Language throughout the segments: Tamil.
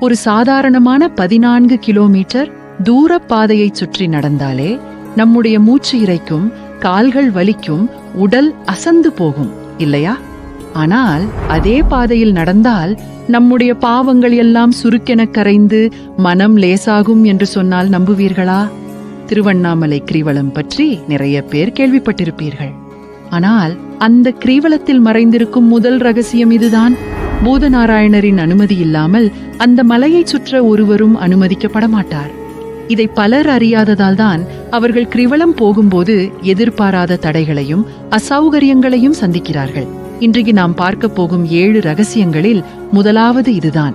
ஒரு சாதாரணமான பதினான்கு கிலோமீட்டர் தூர பாதையை சுற்றி நடந்தாலே நம்முடைய மூச்சு இறைக்கும் கால்கள் வலிக்கும் உடல் அசந்து போகும் இல்லையா? ஆனால் அதே பாதையில் நடந்தால் நம்முடைய பாவங்கள் எல்லாம் சுருக்கென கரைந்து மனம் லேசாகும் என்று சொன்னால் நம்புவீர்களா? திருவண்ணாமலை கிரிவலம் பற்றி நிறைய பேர் கேள்விப்பட்டிருப்பீர்கள். ஆனால் அந்த கிரீவலத்தில் மறைந்திருக்கும் முதல் ரகசியம் இதுதான். பூதநாராயணரின் அனுமதி இல்லாமல் அந்த மலையை சுற்ற ஒருவரும் அனுமதிக்கப்பட மாட்டார் இதை பலர் அறியாததால் தான் அவர்கள் கிரிவலம் போகும்போது எதிர்பாராத தடைகளையும் அசௌகரியங்களையும் சந்திக்கிறார்கள். இன்றைக்கு நாம் பார்க்க போகும் ஏழு ரகசியங்களில் முதலாவது இதுதான்.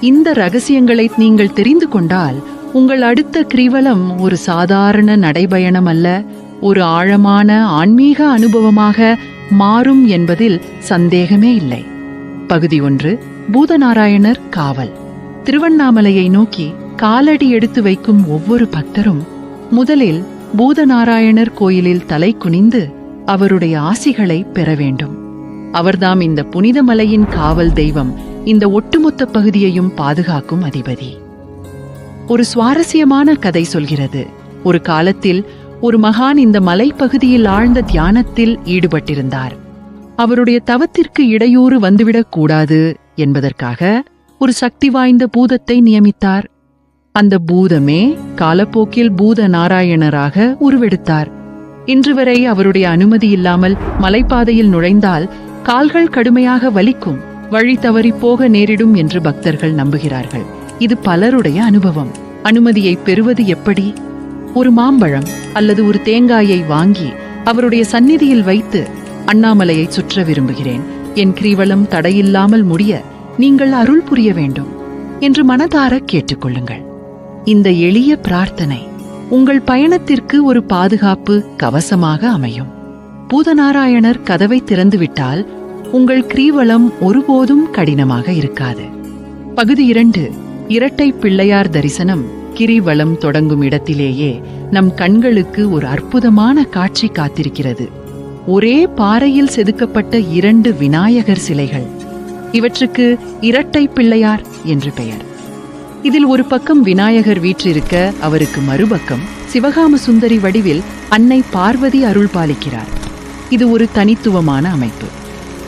இந்த ரகசியங்களை நீங்கள் தெரிந்து கொண்டால் உங்கள் அடுத்த கிரிவலம் ஒரு சாதாரண நடைபயணம் அல்ல ஒரு ஆழமான ஆன்மீக அனுபவமாக மாறும் என்பதில் சந்தேகமே இல்லை. பகுதி ஒன்று பூதநாராயணர் காவல். திருவண்ணாமலையை நோக்கி காலடி எடுத்து வைக்கும் ஒவ்வொரு பக்தரும் முதலில் பூதநாராயணர் கோயிலில் தலை குனிந்து அவருடைய ஆசிகளை பெற வேண்டும். அவர்தாம் இந்த புனித மலையின் காவல் தெய்வம் இந்த ஒட்டுமொத்த பகுதியையும் பாதுகாக்கும் அதிபதி. ஒரு சுவாரஸ்யமான கதை சொல்கிறது. ஒரு காலத்தில் ஒரு மகான் இந்த மலைப்பகுதியில் ஆழ்ந்த தியானத்தில் ஈடுபட்டிருந்தார். அவருடைய தவத்திற்கு இடையூறு வந்துவிடக் கூடாது என்பதற்காக ஒரு சக்தி வாய்ந்த பூதத்தை நியமித்தார். அந்த பூதமே காலப்போக்கில் பூத நாராயணராக உருவெடுத்தார். இன்று வரை அவருடைய அனுமதி இல்லாமல் மலைப்பாதையில் நுழைந்தால் கால்கள் கடுமையாக வலிக்கும் வழி தவறி போக நேரிடும் என்று பக்தர்கள் நம்புகிறார்கள். இது பலருடைய அனுபவம். அனுமதியை பெறுவது எப்படி? ஒரு மாம்பழம் அல்லது ஒரு தேங்காயை வாங்கி அவருடைய சந்நிதியில் வைத்து அண்ணாமலையை சுற்ற விரும்புகிறேன். என் கிரிவலம் தடையில்லாமல் முடிய நீங்கள் அருள் புரிய வேண்டும் என்று மனதார கேட்டுக்கொள்ளுங்கள். இந்த எளிய பிரார்த்தனை உங்கள் பயணத்திற்கு ஒரு பாதுகாப்பு கவசமாக அமையும். பூதநாராயணர் கதவை திறந்துவிட்டால் உங்கள் கிரீவலம் ஒருபோதும் கடினமாக இருக்காது. பகுதி இரண்டு இரட்டை பிள்ளையார் தரிசனம் கிரிவலம் தொடங்கும் இடத்திலேயே நம் கண்களுக்கு ஒரு அற்புதமான காட்சி காத்திருக்கிறது. ஒரே பாறையில் செதுக்கப்பட்ட இரண்டு விநாயகர் சிலைகள். இவற்றுக்கு இரட்டை பிள்ளையார் என்று பெயர். இதில் ஒரு பக்கம் விநாயகர் வீற்றிருக்க அவருக்கு மறுபக்கம் சிவகாம சுந்தரி வடிவில் அன்னை பார்வதி அருள் பாலிக்கிறார். இது ஒரு தனித்துவமான அமைப்பு.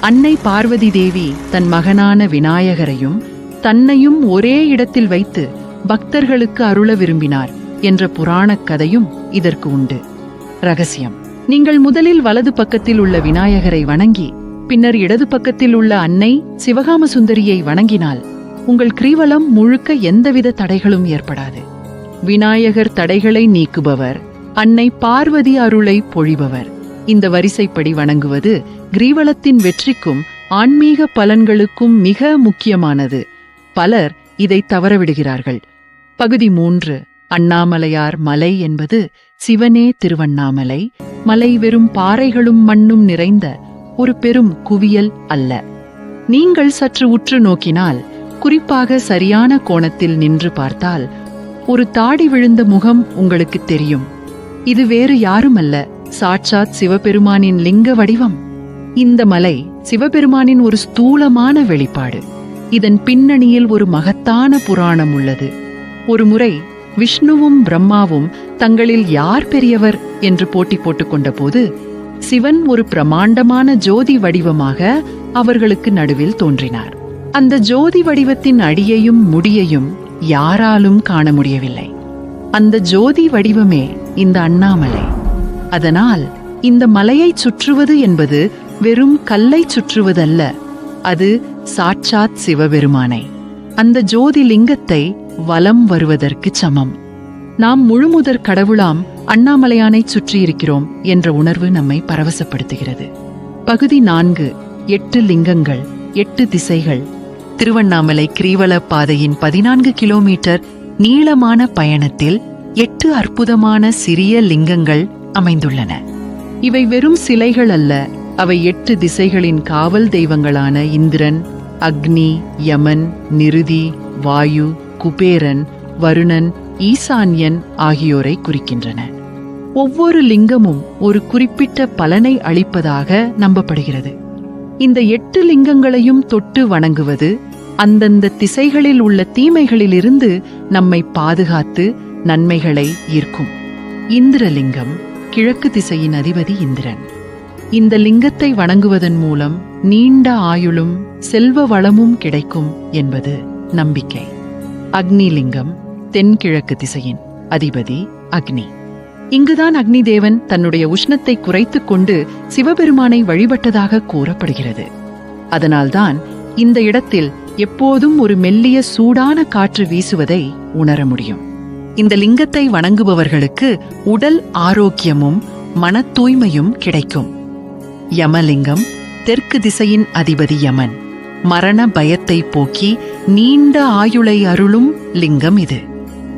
அன்னை பார்வதி தேவி தன் மகனான விநாயகரையும் தன்னையும் ஒரே இடத்தில் வைத்து பக்தர்களுக்கு அருள விரும்பினார் என்ற புராணக் கதையும் இதற்கு உண்டு. ரகசியம். நீங்கள் முதலில் வலது பக்கத்தில் உள்ள விநாயகரை வணங்கி பின்னர் இடது பக்கத்தில் உள்ள அன்னை சிவகாம சுந்தரியை வணங்கினால் உங்கள் கிரீவலம் முழுக்க எந்தவித தடைகளும் ஏற்படாது. விநாயகர் தடைகளை நீக்குபவர் அன்னை பார்வதி அருளை பொழிபவர். இந்த வரிசைப்படி வணங்குவது கிரீவலத்தின் வெற்றிக்கும் ஆன்மீக பலன்களுக்கும் மிக முக்கியமானது. பலர் இதை தவறவிடுகிறார்கள். பகுதி மூன்று அண்ணாமலையார் மலை என்பது சிவனே திருவண்ணாமலை மலை வெறும் பாறைகளும் மண்ணும் நிறைந்த ஒரு பெரும் குவியல் அல்ல. நீங்கள் சற்று உற்று நோக்கினால் குறிப்பாக சரியான கோணத்தில் நின்று பார்த்தால் ஒரு தாடி விழுந்த முகம் உங்களுக்கு தெரியும். இது வேறு யாருமல்ல சாட்சாத் சிவபெருமானின் லிங்க வடிவம். இந்த மலை சிவபெருமானின் ஒரு ஸ்தூலமான வெளிப்பாடு. இதன் பின்னணியில் ஒரு மகத்தான புராணம் உள்ளது. ஒரு முறை விஷ்ணுவும் பிரம்மாவும் தங்களில் யார் பெரியவர் என்று போட்டி போட்டுக்கொண்ட போது சிவன் ஒரு பிரமாண்டமான ஜோதி வடிவமாக அவர்களுக்கு நடுவில் தோன்றினார். அந்த ஜோதி வடிவத்தின் அடியையும் முடியையும் யாராலும் காண முடியவில்லை. அந்த ஜோதி வடிவமே இந்த அண்ணாமலை. அதனால் இந்த மலையைச் சுற்றுவது என்பது வெறும் கல்லை சுற்றுவதல்ல அது சாட்சாத் சிவபெருமானை. அந்த ஜோதி லிங்கத்தை வலம் வருவதற்கு சமம். நாம் முழுமுதற் கடவுளாம் அண்ணாமலையானை சுற்றியிருக்கிறோம் என்ற உணர்வு நம்மை பரவசப்படுத்துகிறது. பகுதி நான்கு எட்டு லிங்கங்கள் எட்டு திசைகள். திருவண்ணாமலை கிரீவல பாதையின் பதினான்கு கிலோமீட்டர் நீளமான பயணத்தில் எட்டு அற்புதமான சிறிய லிங்கங்கள் அமைந்துள்ளன. இவை வெறும் சிலைகள் அல்ல அவை எட்டு திசைகளின் காவல் தெய்வங்களான இந்திரன் அக்னி யமன் நிருதி வாயு குபேரன் வருணன் ஈசான்யன் ஆகியோரை குறிக்கின்றன. ஒவ்வொரு லிங்கமும் ஒரு குறிப்பிட்ட பலனை அளிப்பதாக நம்பப்படுகிறது. இந்த எட்டு லிங்கங்களையும் தொட்டு வணங்குவது அந்தந்த திசைகளில் உள்ள தீமைகளிலிருந்து நம்மை பாதுகாத்து நன்மைகளை ஈர்க்கும். இந்திரலிங்கம் கிழக்கு திசையின் அதிபதி இந்திரன். இந்த லிங்கத்தை வணங்குவதன் மூலம் நீண்ட ஆயுளும் செல்வ வளமும் கிடைக்கும் என்பது நம்பிக்கை. அக்னிலிங்கம் தென்கிழக்கு திசையின் அதிபதி அக்னி. இங்குதான் அக்னி தேவன் தன்னுடைய உஷ்ணத்தை குறைத்துக் கொண்டு சிவபெருமானை வழிபட்டதாக கூறப்படுகிறது. அதனால்தான் இந்த இடத்தில் எப்போதும் ஒரு மெல்லிய சூடான காற்று வீசுவதை உணர முடியும். இந்த லிங்கத்தை வணங்குபவர்களுக்கு உடல் ஆரோக்கியமும் மன தூய்மையும் கிடைக்கும். யமலிங்கம் தெற்கு திசையின் அதிபதி யமன் மரண பயத்தை போக்கி நீண்ட ஆயுளை அருளும் லிங்கம் இது.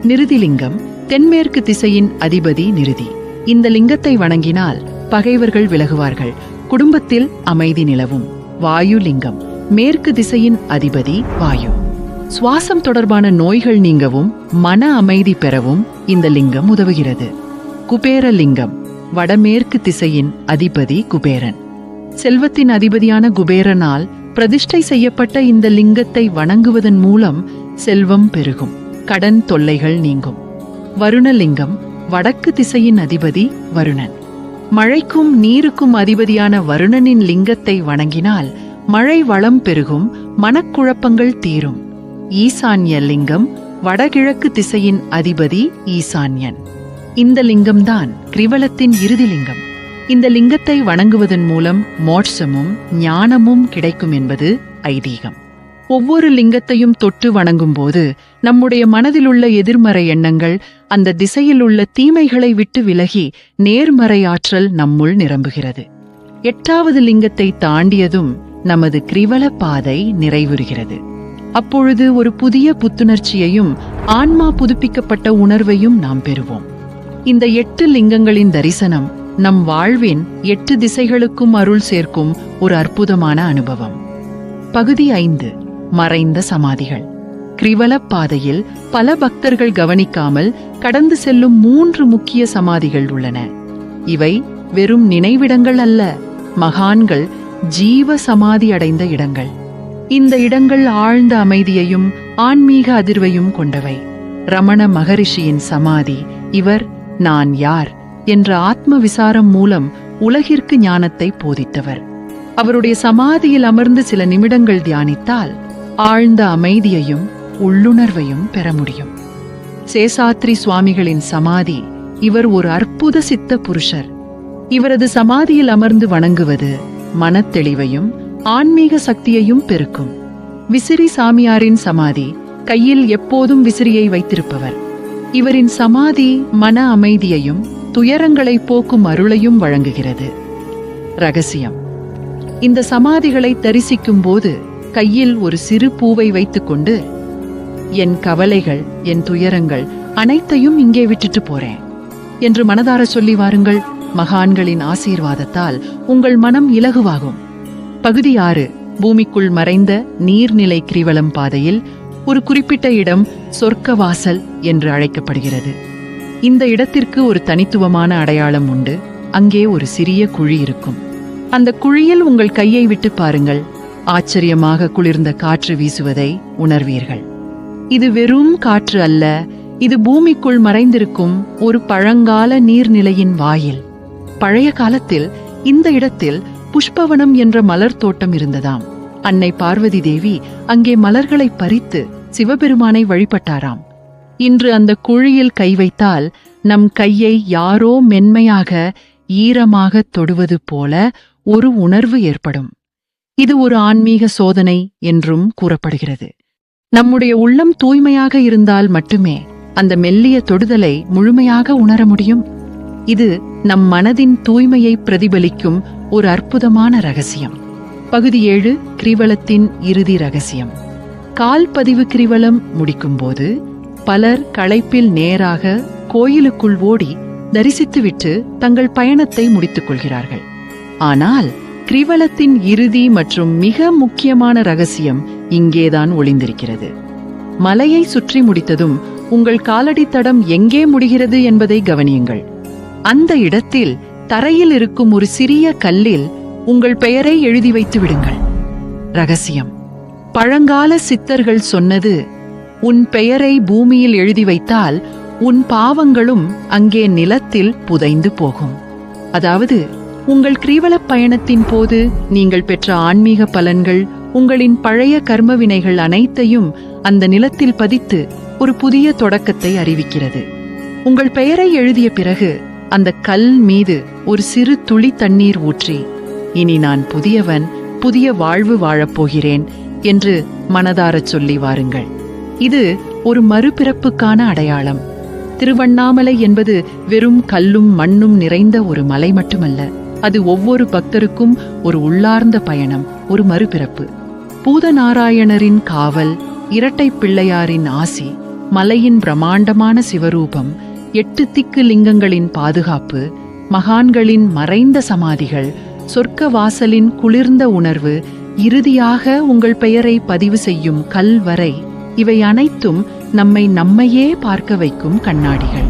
நிருதிலிங்கம் தென்மேற்கு திசையின் அதிபதி நிருதி. இந்த லிங்கத்தை வணங்கினால் பகைவர்கள் விலகுவார்கள். குடும்பத்தில் அமைதி நிலவும். வாயு லிங்கம் மேற்கு திசையின் அதிபதி வாயு. சுவாசம் தொடர்பான நோய்கள் நீங்கவும் மன அமைதி பெறவும் இந்த லிங்கம் உதவுகிறது. குபேர லிங்கம் வடமேற்கு திசையின் அதிபதி குபேரன். செல்வத்தின் அதிபதியான குபேரனால் பிரதிஷ்டை செய்யப்பட்ட இந்த லிங்கத்தை வணங்குவதன் மூலம் செல்வம் பெருகும். கடன் தொல்லைகள் நீங்கும். வருணலிங்கம் வடக்கு திசையின் அதிபதி வருணன். மழைக்கும் நீருக்கும் அதிபதியான வருணனின் லிங்கத்தை வணங்கினால் மழை வளம் பெருகும் மனக்குழப்பங்கள் தீரும். ஈசான்ய லிங்கம் வடகிழக்கு திசையின் அதிபதி ஈசான்யன். இந்த லிங்கம்தான் கிரிவலத்தின் இறுதி லிங்கம். இந்த லிங்கத்தை வணங்குவதன் மூலம் மோட்சமும் ஞானமும் கிடைக்கும் என்பது ஐதீகம். ஒவ்வொரு லிங்கத்தையும் தொட்டு வணங்கும்போது நம்முடைய மனதிலுள்ள எதிர்மறை எண்ணங்கள் அந்த திசையில் உள்ள தீமைகளை விட்டு விலகி நேர்மறை ஆற்றல் நம்முள் நிரம்புகிறது. எட்டாவது லிங்கத்தை தாண்டியதும் நமது கிரிவல பாதை நிறைவுறுகிறது. அப்பொழுது ஒரு புதிய புத்துணர்ச்சியையும் ஆன்மா புதுப்பிக்கப்பட்ட உணர்வையும் நாம் பெறுவோம். இந்த எட்டு லிங்கங்களின் தரிசனம் நம் வாழ்வின் எட்டு திசைகளுக்கும் அருள் சேர்க்கும் ஒரு அற்புதமான அனுபவம். பகுதி ஐந்து மறைந்த சமாதிகள். கிரிவலப் பாதையில் பல பக்தர்கள் கவனிக்காமல் கடந்து செல்லும் மூன்று முக்கிய சமாதிகள் உள்ளன. இவை வெறும் நினைவிடங்கள் அல்ல மகான்கள் ஜீவ சமாதி அடைந்த இடங்கள். இந்த இடங்கள் ஆழ்ந்த அமைதியையும் ஆன்மீக அதிர்வையும் கொண்டவை. ரமண மகரிஷியின் சமாதி இவர் நான் யார்? என்ற ஆத்ம விசாரம் மூலம் உலகிற்கு ஞானத்தை போதித்தவர். அவருடைய சமாதியில் அமர்ந்து சில நிமிடங்கள் தியானித்தால் ஆழ்ந்த அமைதியையும் உள்ளுணர்வையும் பெற முடியும். சேசாத்ரி சுவாமிகளின் சமாதி இவர் ஒரு அற்புத சித்த புருஷர். இவரது சமாதியில் அமர்ந்து வணங்குவது மனத்தெளிவையும் ஆன்மீக சக்தியையும் பெருக்கும். விசிறி சாமியாரின் சமாதி கையில் எப்போதும் விசிறியை வைத்திருப்பவர். இவரின் சமாதி மன அமைதியையும் துயரங்களை போக்கும் அருளையும் வழங்குகிறது. ரகசியம். இந்த சமாதிகளை தரிசிக்கும் போது கையில் ஒரு சிறு பூவை வைத்துக்கொண்டு என் கவலைகள் என் துயரங்கள் அனைத்தையும் இங்கே விட்டுட்டு போறேன் என்று மனதார சொல்லி வாருங்கள் மகான்களின் ஆசீர்வாதத்தால் உங்கள் மனம் இலகுவாகும். பகுதி ஆறு. பூமிக்குள் மறைந்த நீர்நிலை கிரிவலம் பாதையில் ஒரு குறிப்பிட்ட இடம் சொர்க்கவாசல் என்று அழைக்கப்படுகிறது. இந்த இடத்திற்கு ஒரு தனித்துவமான அடையாளம் உண்டு. அங்கே ஒரு சிறிய குழி இருக்கும். அந்த குழியில் உங்கள் கையை விட்டு பாருங்கள். ஆச்சரியமாக குளிர்ந்த காற்று வீசுவதை உணர்வீர்கள். இது வெறும் காற்று அல்ல இது பூமிக்குள் மறைந்திருக்கும் ஒரு பழங்கால நீர்நிலையின் வாயில். பழைய காலத்தில் இந்த இடத்தில் புஷ்பவனம் என்ற மலர் தோட்டம் இருந்ததாம். அன்னை பார்வதி தேவி அங்கே மலர்களை பறித்து சிவபெருமானை வழிபட்டாராம். இன்று அந்த குழியில் கை வைத்தால் நம் கையை யாரோ மென்மையாக ஈரமாக தொடுவது போல ஒரு உணர்வு ஏற்படும். இது ஒரு ஆன்மீக சோதனை என்றும் கூறப்படுகிறது. நம்முடைய உள்ளம் தூய்மையாக இருந்தால் மட்டுமே அந்த மெல்லிய தொடுதலை முழுமையாக உணர முடியும். இது நம் மனதின் தூய்மையை பிரதிபலிக்கும் ஒரு அற்புதமான ரகசியம். பகுதி ஏழு கிரிவலத்தின் இறுதி ரகசியம். கால் பதிவு கிரிவலம் முடிக்கும்போது பலர் களைப்பில் நேராக கோயிலுக்குள் ஓடி தரிசித்துவிட்டு தங்கள் பயணத்தை முடித்துக் கொள்கிறார்கள். ஆனால் கிரிவலத்தின் இறுதி மற்றும் மிக முக்கியமான ரகசியம் இங்கேதான் ஒளிந்திருக்கிறது. மலையை சுற்றி முடித்ததும் உங்கள் காலடி தடம் எங்கே முடிகிறது என்பதை கவனியுங்கள். அந்த இடத்தில் தரையில் இருக்கும் ஒரு சிறிய கல்லில் உங்கள் பெயரை எழுதி வைத்து விடுங்கள். ரகசியம். பழங்கால சித்தர்கள் சொன்னது உன் பெயரை பூமியில் எழுதி வைத்தால் உன் பாவங்களும் அங்கே நிலத்தில் புதைந்து போகும். அதாவது உங்கள் கிரீவலப் பயணத்தின் போது நீங்கள் பெற்ற ஆன்மீக பலன்கள் உங்களின் பழைய கர்மவினைகள் அனைத்தையும் அந்த நிலத்தில் பதித்து ஒரு புதிய தொடக்கத்தை அறிவிக்கிறது. உங்கள் பெயரை எழுதிய பிறகு அந்த கல் மீது ஒரு சிறு துளி தண்ணீர் ஊற்றி இனி நான் புதியவன் புதிய வாழ்வு வாழப்போகிறேன் என்று மனதாரச் சொல்லி வாருங்கள். இது ஒரு மறுபிறப்புக்கான அடையாளம். திருவண்ணாமலை என்பது வெறும் கல்லும் மண்ணும் நிறைந்த ஒரு மலை மட்டுமல்ல அது ஒவ்வொரு பக்தருக்கும் ஒரு உள்ளார்ந்த பயணம் ஒரு மறுபிறப்பு. பூதநாராயணரின் காவல் இரட்டை பிள்ளையாரின் ஆசி மலையின் பிரமாண்டமான சிவரூபம் எட்டு திக்கு லிங்கங்களின் பாதுகாப்பு மகான்களின் மறைந்த சமாதிகள் சொர்க்க வாசலின் குளிர்ந்த உணர்வு இறுதியாக உங்கள் பெயரை பதிவு செய்யும் கல் வரை இவை அனைத்தும் நம்மை நம்மையே பார்க்க வைக்கும் கண்ணாடிகள்.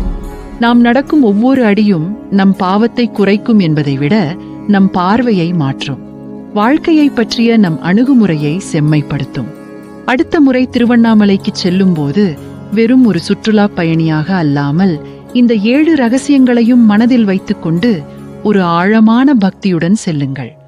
நாம் நடக்கும் ஒவ்வொரு அடியும் நம் பாவத்தை குறைக்கும் என்பதை விட நம் பார்வையை மாற்றும். வாழ்க்கையை பற்றிய நம் அணுகுமுறையை செம்மைப்படுத்தும். அடுத்த முறை திருவண்ணாமலைக்கு செல்லும்போது வெறும் ஒரு சுற்றுலா பயணியாக அல்லாமல் இந்த ஏழு ரகசியங்களையும் மனதில் வைத்துக்கொண்டு ஒரு ஆழமான பக்தியுடன் செல்லுங்கள்.